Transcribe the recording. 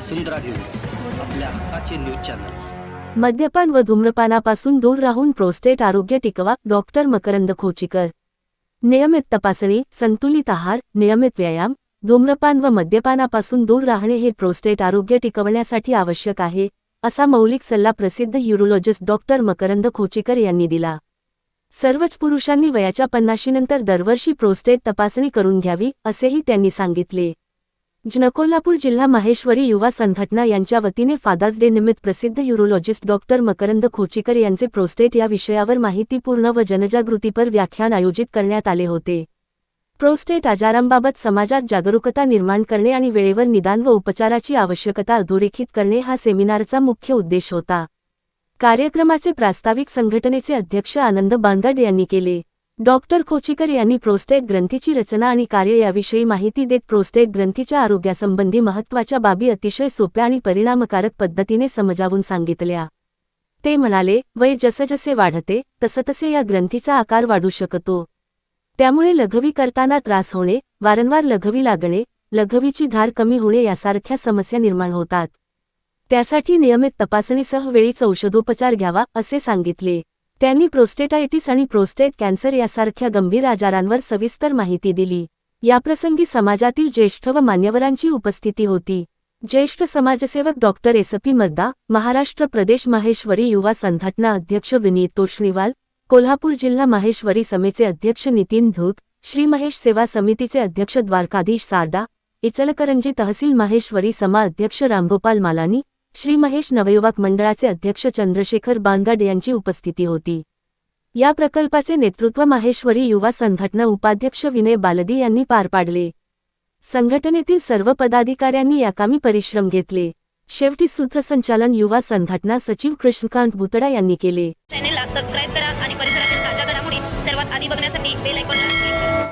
वसुंधरा news आपल्या हक्काचे news channel. मद्यपान व धूम्रपानापासून दूर राहून प्रोस्टेट आरोग्य टिकवा डॉक्टर मकरंद खोचीकर. नियमित तपासणी संतुलित आहार नियमित व्यायाम धूम्रपान व मद्यपानापासून दूर राहणे हे प्रोस्टेट आरोग्य टिकवण्यासाठी आवश्यक आहे असा मौलिक सल्ला प्रसिद्ध युरोलॉजिस्ट डॉक्टर मकरंद खोचीकर यांनी दिला. सर्वच पुरुषांनी वयाच्या पन्नाशीनंतर दरवर्षी प्रोस्टेट तपासणी करून घ्यावी असेही त्यांनी सांगितले. जनकोल्हापूर जिल्हा माहेश्वरी युवा संघटना यांच्या वतीने फादर्स डे निमित्त प्रसिद्ध युरोलॉजिस्ट डॉक्टर मकरंद खोचीकर यांचे प्रोस्टेट या विषयावर माहितीपूर्ण व जनजागृतीपर व्याख्यान आयोजित करण्यात आले होते. प्रोस्टेट आजारांबाबत समाजात जागरूकता निर्माण करणे आणि वेळेवर निदान व उपचाराची आवश्यकता अधोरेखित करणे हा सेमिनारचा मुख्य उद्देश होता. कार्यक्रमाचे प्रास्ताविक संघटनेचे अध्यक्ष आनंद बांगड यांनी केले. डॉक्टर खोचीकर यांनी प्रोस्टेट ग्रंथीची रचना आणि कार्य याविषयी माहिती देत प्रोस्टेट ग्रंथीच्या आरोग्यासंबंधी महत्त्वाच्या बाबी अतिशय सोप्या आणि परिणामकारक पद्धतीने समजावून सांगितल्या. ते म्हणाले वय जसजसे वाढते तसतसे या ग्रंथीचा आकार वाढू शकतो. त्यामुळे लघवी करताना त्रास होणे वारंवार लघवी लागणे लघवीची धार कमी होणे यासारख्या समस्या निर्माण होतात. त्यासाठी नियमित तपासणीसह वेळीच औषधोपचार घ्यावा असे सांगितले. त्यांनी प्रोस्टेटायटिस आणि प्रोस्टेट कॅन्सर यासारख्या गंभीर आजारांवर सविस्तर माहिती दिली. याप्रसंगी समाजातील ज्येष्ठ व मान्यवरांची उपस्थिती होती. ज्येष्ठ समाजसेवक डॉक्टर एसपी मर्दा महाराष्ट्र प्रदेश माहेश्वरी युवा संघटना अध्यक्ष विनीत तोष्णीवाल कोल्हापूर जिल्हा माहेश्वरी समेचे अध्यक्ष नितीन धूत श्री महेश सेवा समितीचे अध्यक्ष द्वारकाधीश सारडा इचलकरंजी तहसील माहेश्वरी समा अध्यक्ष रामगोपाल मालानी श्री महेश नवयुवक मंडळाचे अध्यक्ष चंद्रशेखर बांगड यांची उपस्थिती होती. या प्रकल्पाचे नेतृत्व माहेश्वरी युवा संघटना उपाध्यक्ष विनय बालदी यांनी पार पाडले. संघटनेतील सर्व पदाधिकाऱ्यांनी याकामी परिश्रम घेतले. शेवटी सूत्रसंचालन युवा संघटना सचिव कृष्णकांत बुतडा यांनी केले. चॅनेलला सबस्क्राईब करा आणि परिसरातील ताज्या घडामोडी सर्वात आधी बघण्यासाठी बेल आयकॉनला क्लिक करा.